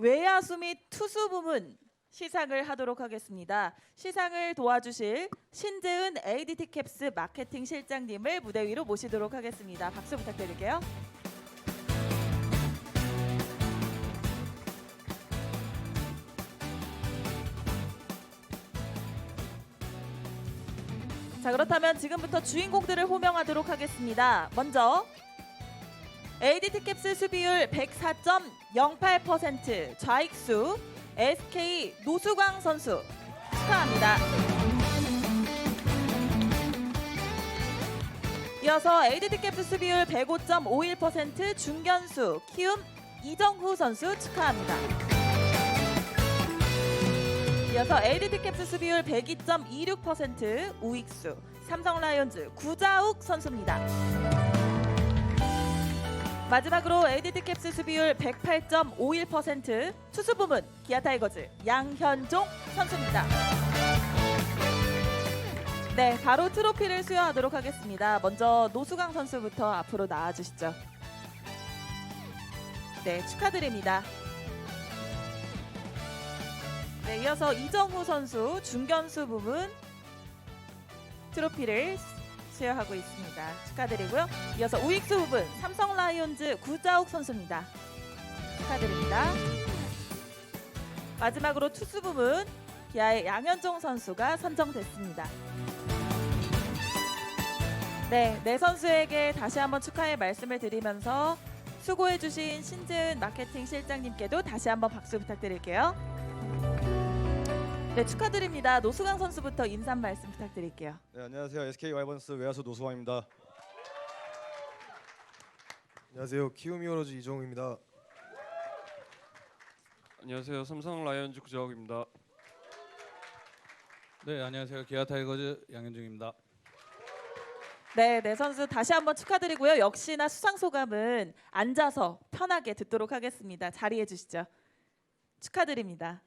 외야수 및 투수 부문 시상을 하도록 하겠습니다. 시상을 도와주실 신재은 ADT 캡스 마케팅 실장님을 무대 위로 모시도록 하겠습니다. 박수 부탁드릴게요. 자 그렇다면 지금부터 주인공들을 호명하도록 하겠습니다. 먼저 ADT 캡스 수비율 104.08% 좌익수 SK 노수광 선수 축하합니다. 이어서 ADT 캡스 수비율 105.51% 중견수 키움 이정후 선수 축하합니다. 이어서 ADT 캡스 수비율 102.26% 우익수 삼성 라이온즈 구자욱 선수입니다. 마지막으로 ADT 캡스 수비율 108.51% 투수 부문 기아 타이거즈 양현종 선수입니다. 네, 바로 트로피를 수여하도록 하겠습니다. 먼저 노수강 선수부터 앞으로 나와 주시죠. 네, 축하드립니다. 네, 이어서 이정후 선수 중견수 부분 트로피를 수여하고 있습니다. 축하드리고요. 이어서 우익수 부분 삼성 라이온즈 구자욱 선수입니다. 축하드립니다. 마지막으로 투수 부분 기아의 양현종 선수가 선정됐습니다. 네, 네 선수에게 다시 한번 축하의 말씀을 드리면서 수고해주신 신재은 마케팅 실장님께도 다시 한번 박수 부탁드릴게요. 네, 축하드립니다. 노수강 선수부터 인사 한 말씀 부탁드릴게요. 네, 안녕하세요. SK 와이번스 외야수 노수환입니다. 안녕하세요. 키움 히어로즈 이종우입니다. 안녕하세요. 삼성 라이온즈 구자욱입니다. 네 안녕하세요 기아 타이거즈 양현중입니다. 네, 네 선수 다시 한번 축하드리고요. 역시나 수상 소감은 앉아서 편하게 듣도록 하겠습니다. 자리해 주시죠. 축하드립니다.